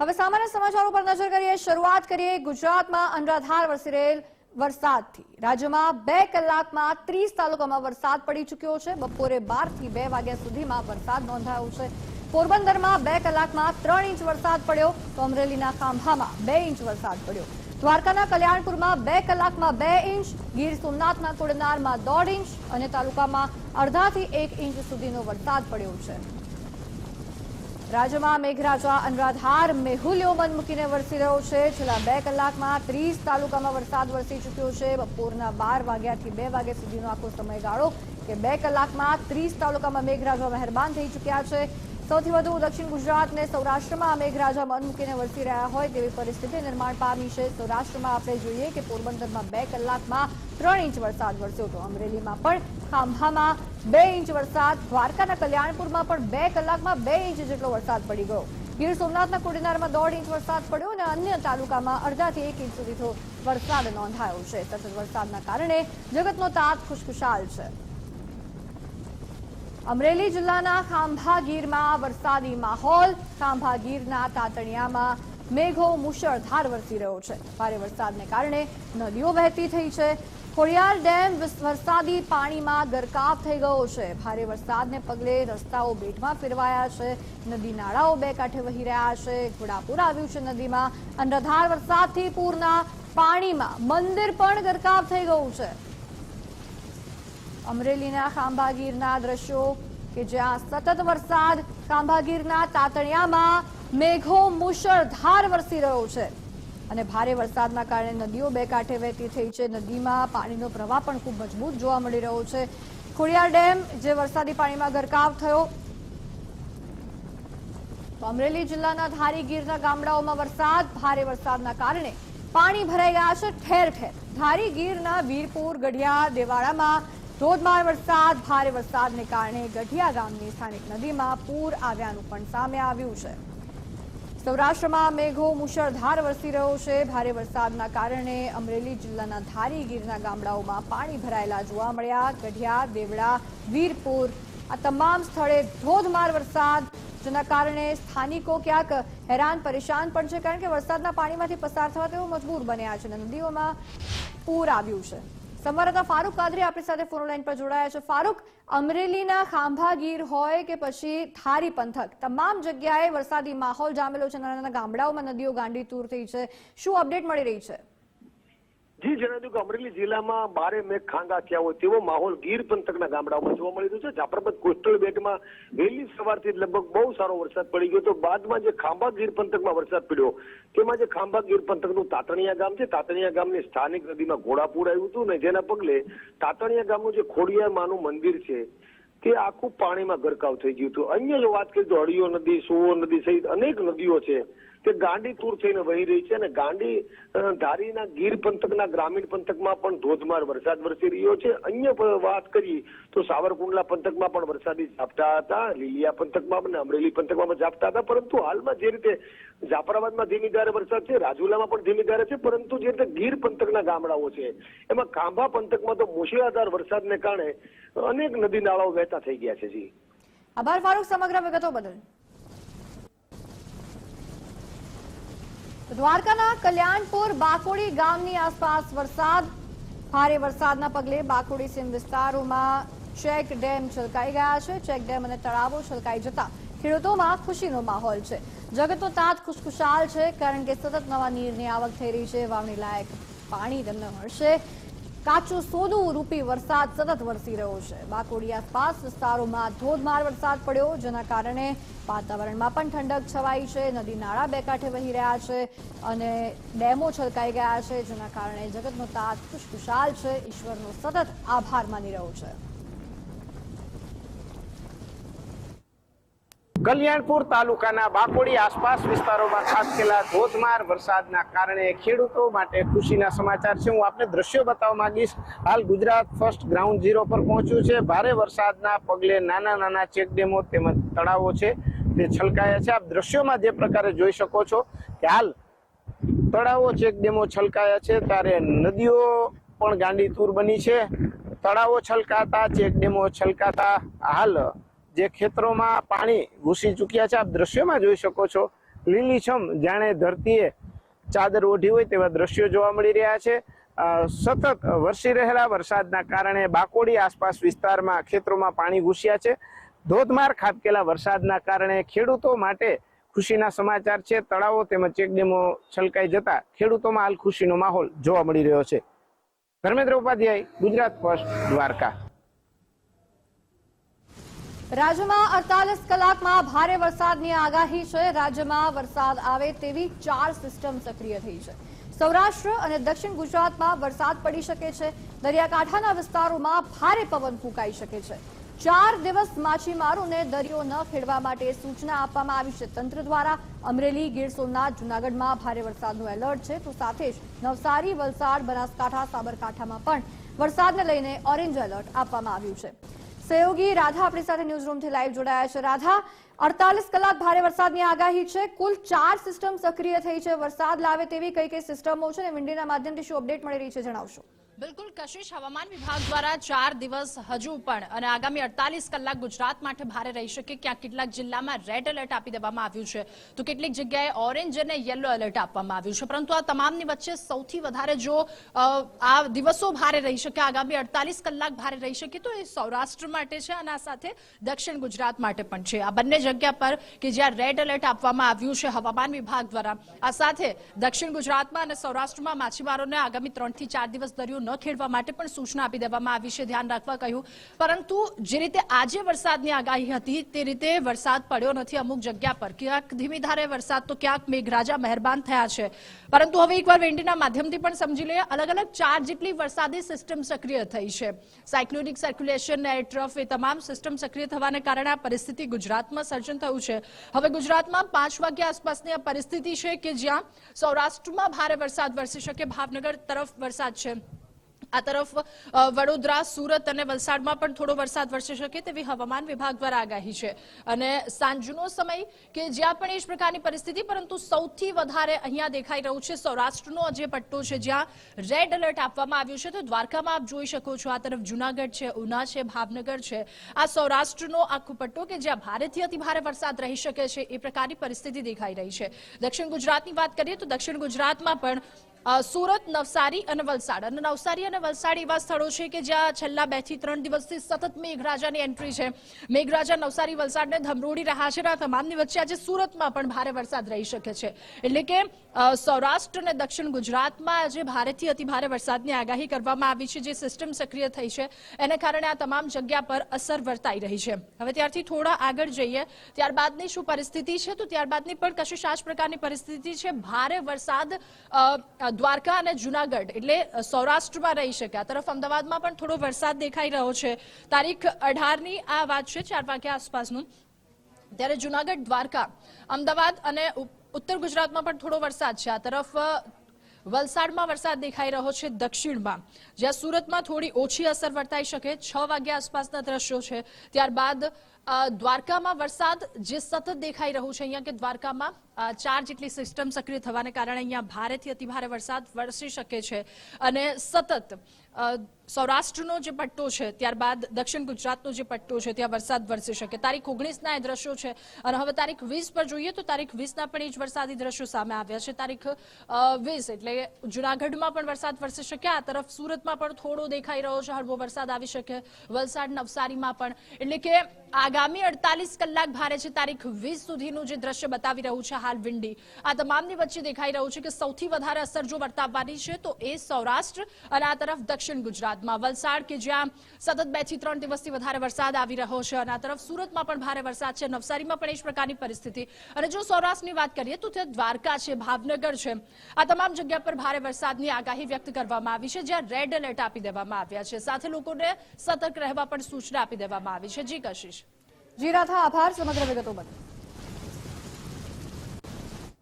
હવે સામાન્ય સમાચારો પર નજર કરીએ, શરૂઆત કરીએ ગુજરાતમાં અનરાધાર વરસી રહેલ વરસાદથી. રાજ્યમાં બે કલાકમાં ત્રીસ તાલુકામાં વરસાદ પડી ચૂક્યો છે. બપોરે બારથી બે વાગ્યા સુધીમાં વરસાદ નોંધાયો છે. પોરબંદરમાં બે કલાકમાં ત્રણ ઇંચ વરસાદ પડ્યો. તો અમરેલીના ખાંભામાં બે ઇંચ વરસાદ પડ્યો. દ્વારકાના કલ્યાણપુરમાં બે કલાકમાં બે ઇંચ, ગીર સોમનાથના કોડનારમાં દોઢ ઇંચ અને તાલુકામાં અડધાથી એક ઇંચ સુધીનો વરસાદ પડ્યો છે. રાજ્યમાં મેઘરાજા અનરાધાર મેહુલ્યો મન મૂકીને વરસી રહ્યો છે. છેલ્લા બે કલાકમાં ત્રીસ તાલુકામાં વરસાદ વરસી ચૂક્યો છે. બપોરના બાર વાગ્યાથી બે વાગ્યા સુધીનો આખો સમયગાળો કે બે કલાકમાં ત્રીસ તાલુકામાં મેઘરાજા મહેરબાન થઈ ચૂક્યા છે. સૌથી વધુ દક્ષિણ ગુજરાત અને સૌરાષ્ટ્રમાં મેઘરાજા મન મૂકીને વરસી રહ્યા હોય તેવી પરિસ્થિતિ નિર્માણ પામી છે. સૌરાષ્ટ્રમાં આપણે જોઈએ કે પોરબંદરમાં બે કલાકમાં ત્રણ ઇંચ વરસાદ વરસ્યો હતો. અમરેલીમાં પણ ખાંભામાં બે ઇંચ વરસાદ, દ્વારકાના કલ્યાણપુરમાં પણ બે કલાકમાં બે ઇંચ જેટલો વરસાદ પડી ગયો. ગીર સોમનાથના કોડીનારમાં દોઢ ઇંચ વરસાદ પડ્યો અને અન્ય તાલુકામાં અડધાથી એક ઇંચ સુધીનો વરસાદ નોંધાયો છે. સતત વરસાદના કારણે જગતનો તાત ખુશખુશાલ છે. અમરેલી જિલ્લાના ખાંભાગીરમાં વરસાદી માહોલ. ખાંભાગીરના તાતણિયામાં મેઘો મુશળધાર વરસી રહ્યો છે. ભારે વરસાદને કારણે નદીઓ વહેતી થઈ છે. ખોડિયાર ડેમ વરસાદી પાણીમાં ગરકાવ થઈ ગયો છે. ભારે વરસાદને પગલે રસ્તાઓ બેટમાં ફેરવાયા છે. નદી નાળાઓ બે કાંઠે વહી રહ્યા છે. ઘોડાપુર આવ્યું છે નદીમાં. અનરાધાર વરસાદથી પૂરના પાણીમાં મંદિર પણ ગરકાવ થઈ ગયું છે. અમરેલીના ખાંભાગીરના દ્રશ્યો કે જ્યાં સતત વરસાદ, ખાંભાગીરના તાતણિયામાં મેઘો મુશળધાર વરસી રહ્યો છે. અને ભારે વરસાદના કારણે નદીઓ બે કાંઠે વહેતી થઈ છે. નદીમાં પાણીનો પ્રવાહ પણ ખૂબ મજબૂત જોવા મળી રહ્યો છે. ખોડિયાર ડેમ, જે વરસાદી પાણીમાં ગરકાવ થયો. તો અમરેલી જિલ્લાના ધારી ગીરના ગામડાઓમાં વરસાદ, ભારે વરસાદના કારણે પાણી ભરાઈ ગયા છે ઠેર ઠેર. ધારી ગીરના વીરપુર, ગઢિયા, દેવાડામાં ધોધમાર વરસાદ, ભારે વરસાદને કારણે ગઢિયા ગામની સ્થાનિક નદીમાં પૂર આવ્યાનું પણ સામે આવ્યું છે. સૌરાષ્ટ્રમાં મેઘો મુશળધાર વરસી રહ્યો છે. ભારે વરસાદના કારણે અમરેલી જિલ્લાના ધારી ગીરના ગામડાઓમાં પાણી ભરાયેલા જોવા મળ્યા. ગઢિયા, દેવડા, વીરપુર આ તમામ સ્થળે ધોધમાર વરસાદ, જેના કારણે સ્થાનિકો ક્યાંક હેરાન, પરેશાન પણ છે, કારણ કે વરસાદના પાણીમાંથી પસાર થવા તેઓ મજબૂર બન્યા છે અને નદીઓમાં પૂર આવ્યું છે. સંવાદદાતા ફારૂક કાદરી આપણી સાથે ફોન લાઈન પર જોડાયા છે. ફારૂક, અમરેલીના ખાંભા ગીર હોય કે પછી થારી પંથક, તમામ જગ્યાએ વરસાદી માહોલ જામેલો છે. નાના નાના ગામડાઓમાં નદીઓ ગાંડી તૂર થઈ છે. શું અપડેટ મળી રહી છે? જી જણાવ્યું કે અમરેલી જિલ્લામાં બારે મેઘ ખાંગા થયા હોય તેવો માહોલ ગીર પંથકના ગામડાઓમાં જોવા મળી રહ્યો છે. જાફરાબાદ કોસ્ટલ બેટમાં વહેલી સવારથી લગભગ બહુ સારો વરસાદ પડી ગયો તો બાદમાં જે ખાંભા ગીર પંથકમાં વરસાદ પડ્યો, તેમાં જે ખાંભા ગીર પંથકનું તાતણિયા ગામ છે, તાતણિયા ગામની સ્થાનિક નદીમાં ઘોડાપુર આવ્યું હતું ને જેના પગલે તાતણિયા ગામનું જે ખોડિયાર માનું મંદિર છે, તે આખું પાણીમાં ગરકાવ થઈ ગયું હતું. અન્ય જો વાત કરીએ તો હળિયો નદી, સુવો નદી સહિત અનેક નદીઓ છે તે ગાંડી તૂર થઈને વહી રહી છે અને ગાંડી ધારીના ગીર પંથકના ગ્રામીણ પંથકમાં પણ ધોધમાર વરસાદ વરસી રહ્યો છે. અન્ય વાત કરીએ તો સાવરકુંડલા પંથકમાં પણ વરસાદી ઝાપટા હતા, લીલિયા પંથકમાં અને અમરેલી પંથકમાં ઝાપટા હતા, પરંતુ હાલમાં જે રીતે જાફરાબાદમાં ધીમી ધારે વરસાદ છે, રાજુલામાં પણ ધીમી ધારે છે, પરંતુ જે રીતે ગીર પંથકના ગામડાઓ છે, એમાં ખાંભા પંથકમાં તો મુશળાધાર વરસાદને કારણે અનેક નદી નાળાઓ વહેતા થઈ ગયા છે, જી. આભાર, ફારૂક, સમગ્ર વિગતો બદલ. દ્વારકાના કલ્યાણપુર બાકોડી ગામની આસપાસ વરસાદ. ભારે વરસાદના પગલે બાકોડી સીમ વિસ્તારોમાં ચેક ડેમ છલકાઈ ગયા છે. ચેક ડેમ અને તળાવો છલકાઈ જતા ખેડૂતોમાં ખુશીનો માહોલ છે. જગતનો તાત ખુશખુશાલ છે કારણ કે સતત નવા નીરની આવક થઈ રહી છે. વાવણી લાયક પાણી તેમને મળશે. કાચું સોનું રૂપી વરસાદ સતત વરસી રહ્યો છે. બાકોડી આસપાસ વિસ્તારોમાં ધોધમાર વરસાદ પડ્યો, જેના કારણે વાતાવરણમાં પણ ઠંડક છવાઈ છે, નદી નાળા બે કાંઠે વહી રહ્યા છે અને ડેમો છલકાઈ ગયા છે, જેના કારણે જગતનો તાત ખુશખુશાલ છે. ઈશ્વરનો સતત આભાર માની રહ્યો છે. કલ્યાણપુર તાલુકાના બાકોડી આસપાસ વિસ્તારોમાં ખાબકેલા ધોધમાર વરસાદના કારણે ખેડૂતો માટે ખુશીના સમાચાર છે. હું આપને દ્રશ્યો બતાવવા માંગીશ. હાલ ગુજરાત ફર્સ્ટ ગ્રાઉન્ડ ઝીરો પર પહોંચ્યું છે. ભારે વરસાદના પગલે નાના નાના ચેકડેમો તેમજ તળાવો છે તે છલકાયા છે. આપ દ્રશ્યોમાં જે પ્રકારે જોઈ શકો છો કે હાલ તળાવો ચેકડેમો છલકાયા છે. ત્યારે નદીઓ પણ ગાંડીતુર બની છે. તળાવો છલકાતા ચેકડેમો છલકાતા હાલ જે ખેતરોમાં પાણી ઘૂસી ચૂક્યા છે, આપ દ્રશ્યોમાં જોઈ શકો છો. લીલીછમ જાણે ધરતીએ ચાદર ઓઢી હોય તેવા દ્રશ્યો જોવા મળી રહ્યા છે. સતત વરસી રહેલા વરસાદના કારણે બાકોડી આસપાસ વિસ્તારમાં ખેતરોમાં પાણી ઘૂસ્યા છે. ધોધમાર ખાબકેલા વરસાદના કારણે ખેડૂતો માટે ખુશીના સમાચાર છે. તળાવો તેમજ ચેકડેમો છલકાઈ જતા ખેડૂતોમાં હાલ ખુશીનો માહોલ જોવા મળી રહ્યો છે. ધર્મેન્દ્ર ઉપાધ્યાય, ગુજરાત ફર્સ્ટ દ્વારકા. રાજ્યમાં અડતાલીસ કલાકમાં ભારે વરસાદની આગાહી છે. રાજ્યમાં વરસાદ આવે તેવી ચાર સિસ્ટમ સક્રિય થઈ છે. સૌરાષ્ટ્ર અને દક્ષિણ ગુજરાતમાં વરસાદ પડી શકે છે. દરિયાકાંઠાના વિસ્તારોમાં ભારે પવન ફૂંકાઈ શકે છે. ચાર દિવસ માછીમારોને દરિયો ન ખેડવા માટે સૂચના આપવામાં આવી છે. તંત્ર દ્વારા અમરેલી, ગીર સોમનાથ, જૂનાગઢમાં ભારે વરસાદનું એલર્ટ છે. તો સાથે જ નવસારી, વલસાડ, બનાસકાંઠા, સાબરકાંઠામાં પણ વરસાદને લઈને ઓરેન્જ એલર્ટ આપવામાં આવ્યું છે. સહયોગી રાધા આપણી સાથે ન્યૂઝ રૂમથી લાઈવ જોડાયા છે. રાધા, અડતાલીસ કલાક ભારે વરસાદની આગાહી છે. કુલ ચાર સિસ્ટમ સક્રિય થઈ છે. વરસાદ લાવે તેવી કઈ કઈ સિસ્ટમો છે અને વિન્ડીના માધ્યમથી શું અપડેટ મળી રહી છે જણાવશો? બિલકુલ, કશિશ હવામાન વિભાગ દ્વારા ચાર દિવસ હજુ પણ અને આગામી અડતાલીસ કલાક ગુજરાત માટે ભારે રહી શકે ક્યાંક કેટલાક જિલ્લામાં રેડ એલર્ટ આપી દેવામાં આવ્યું છે. તો કેટલીક જગ્યાએ ઓરેન્જ અને યલો એલર્ટ આપવામાં આવ્યું છે. પરંતુ આ તમામની વચ્ચે સૌથી વધારે જો આ દિવસો ભારે રહી શકે, આગામી અડતાલીસ કલાક ભારે રહી શકે તો એ સૌરાષ્ટ્ર માટે છે અને આ સાથે દક્ષિણ ગુજરાત માટે પણ છે. આ બંને જગ્યા પર કે જ્યાં રેડ એલર્ટ આપવામાં આવ્યું છે હવામાન વિભાગ દ્વારા. આ સાથે દક્ષિણ ગુજરાતમાં અને સૌરાષ્ટ્રમાં માછીમારોને આગામી ત્રણથી ચાર દિવસ દરિયો ન ખેડવા માટે પણ સૂચના આપી દેવામાં આવી છે, ધ્યાન રાખવા કહ્યું. પરંતુ જે રીતે આજે વરસાદની આગાહી હતી, તે રીતે વરસાદ પડ્યો નથી. અમુક જગ્યા પર ક્યાંક ધીમી ધારે વરસાદ, તો ક્યાંક મેઘરાજા મહેરબાન થયા છે. પરંતુ હવે એકવાર વેન્ડીના માધ્યમથી પણ સમજી લઈએ અલગ અલગ ચાર જેટલી વરસાદી સિસ્ટમ સક્રિય થઈ છે. સાયક્લોનિક સર્ક્યુલેશન એર એ તમામ સિસ્ટમ સક્રિય થવાને કારણે આ પરિસ્થિતિ ગુજરાતમાં સર્જન થયું છે. હવે ગુજરાતમાં પાંચ વાગ્યા આસપાસની આ પરિસ્થિતિ છે કે જ્યાં સૌરાષ્ટ્રમાં ભારે વરસાદ વરસી શકે, ભાવનગર તરફ વરસાદ છે. આ તરફ વડોદરા, સુરત અને વલસાડમાં પણ થોડો વરસાદ વરસી શકે તેવી હવામાન વિભાગ દ્વારા આગાહી છે. અને સાંજનો સમય કે જ્યાં પણ એ જ પ્રકારની પરિસ્થિતિ, પરંતુ સૌથી વધારે અહીંયા દેખાઈ રહ્યું છે સૌરાષ્ટ્રનો જે પટ્ટો છે, જ્યાં રેડ એલર્ટ આપવામાં આવ્યું છે. તો દ્વારકામાં આપ જોઈ શકો છો આ તરફ જુનાગઢ છે, ઉના છે, ભાવનગર છે. આ સૌરાષ્ટ્રનો આખો પટ્ટો કે જ્યાં ભારેથી અતિ ભારે વરસાદ રહી શકે છે, એ પ્રકારની પરિસ્થિતિ દેખાઈ રહી છે. દક્ષિણ ગુજરાતની વાત કરીએ તો દક્ષિણ ગુજરાતમાં પણ સુરત, નવસારી અને વલસાડ. અને નવસારી અને વલસાડ એવા સ્થળો છે કે જ્યાં છેલ્લા બેથી ત્રણ દિવસથી સતત મેઘરાજાની એન્ટ્રી છે. મેઘરાજા, નવસારી વલસાડને ધમરોડી રહ્યા છે આ તમામની વચ્ચે આજે સુરતમાં પણ ભારે વરસાદ રહી શકે છે. એટલે કે સૌરાષ્ટ્ર અને દક્ષિણ ગુજરાતમાં આજે ભારેથી અતિ ભારે વરસાદની આગાહી કરવામાં આવી છે, જે સિસ્ટમ સક્રિય થઈ છે. એને કારણે આ તમામ જગ્યા પર અસર વર્તાઈ રહી છે. હવે ત્યારથી થોડા આગળ જઈએ. ત્યારબાદની શું પરિસ્થિતિ છે? તો ત્યારબાદની પણ કશિશ આ પ્રકારની પરિસ્થિતિ છે. ભારે વરસાદ દ્વારકા અને જુનાગઢ, એટલે સૌરાષ્ટ્રમાં રહી શકે આ તરફ અમદાવાદમાં પણ થોડો વરસાદ દેખાઈ રહ્યો છે. તારીખ અઢારની આ વાત છે, ચાર વાગ્યા આસપાસનું. ત્યારે જુનાગઢ, દ્વારકા, અમદાવાદ અને ઉત્તર ગુજરાતમાં પણ થોડો વરસાદ છે. આ તરફ વલસાડમાં વરસાદ દેખાઈ રહ્યો છે દક્ષિણમાં. જ્યાં સુરતમાં થોડી ઓછી અસર વર્તાઈ શકે, છ વાગ્યા આસપાસના દ્રશ્યો છે. ત્યારબાદ દ્વારકામાં વરસાદ જે સતત દેખાઈ રહ્યું છે, અહીંયા કે દ્વારકામાં ચાર જેટલી સિસ્ટમ સક્રિય થવાને કારણે અહીંયા ભારેથી અતિભારે વરસાદ વરસી શકે છે. અને સતત સૌરાષ્ટ્રનો જે પટ્ટો છે, ત્યારબાદ દક્ષિણ ગુજરાતનો જે પટ્ટો છે, ત્યાં વરસાદ વરસી શકે. તારીખ ઓગણીસના એ દ્રશ્યો છે. અને હવે તારીખ વીસ પર જોઈએ તો તારીખ વીસના પણ એ જ વરસાદી દ્રશ્યો સામે આવ્યા છે. તારીખ વીસ એટલે જુનાગઢમાં પણ વરસાદ વરસી શકે. આ તરફ સુરતમાં પણ થોડો દેખાઈ રહ્યો છે. હળવો વરસાદ આવી શકે. વલસાડ, નવસારીમાં પણ. એટલે કે આગામી અડતાલીસ કલાક ભારે છે તારીખ વીસ સુધીનું જે દ્રશ્ય બતાવી રહ્યું છે હાલ વિંડી. આ તમામની વચ્ચે દેખાઈ રહ્યું છે કે સૌથી વધારે અસર જો વર્તાવવાની છે તો એ સૌરાષ્ટ્ર અને આ તરફ દક્ષિણ ગુજરાતમાં વલસાડ કે જ્યાં સતત બેથી ત્રણ દિવસથી વધારે વરસાદ આવી રહ્યો છે અને આ તરફ સુરતમાં પણ ભારે વરસાદ છે. નવસારીમાં પણ એ જ પ્રકારની પરિસ્થિતિ. અને જો સૌરાષ્ટ્રની વાત કરીએ તો ત્યાં દ્વારકા છે, ભાવનગર છે. આ તમામ જગ્યા પર ભારે વરસાદની આગાહી વ્યક્ત કરવામાં આવી છે, જ્યાં રેડ એલર્ટ આપી દેવામાં આવ્યા છે. સાથે લોકોને સતર્ક રહેવા પણ સૂચના આપી દેવામાં આવી છે. જી કશિશ. જી, રાધા, આભાર. સમગ્ર વિગતો બદલ.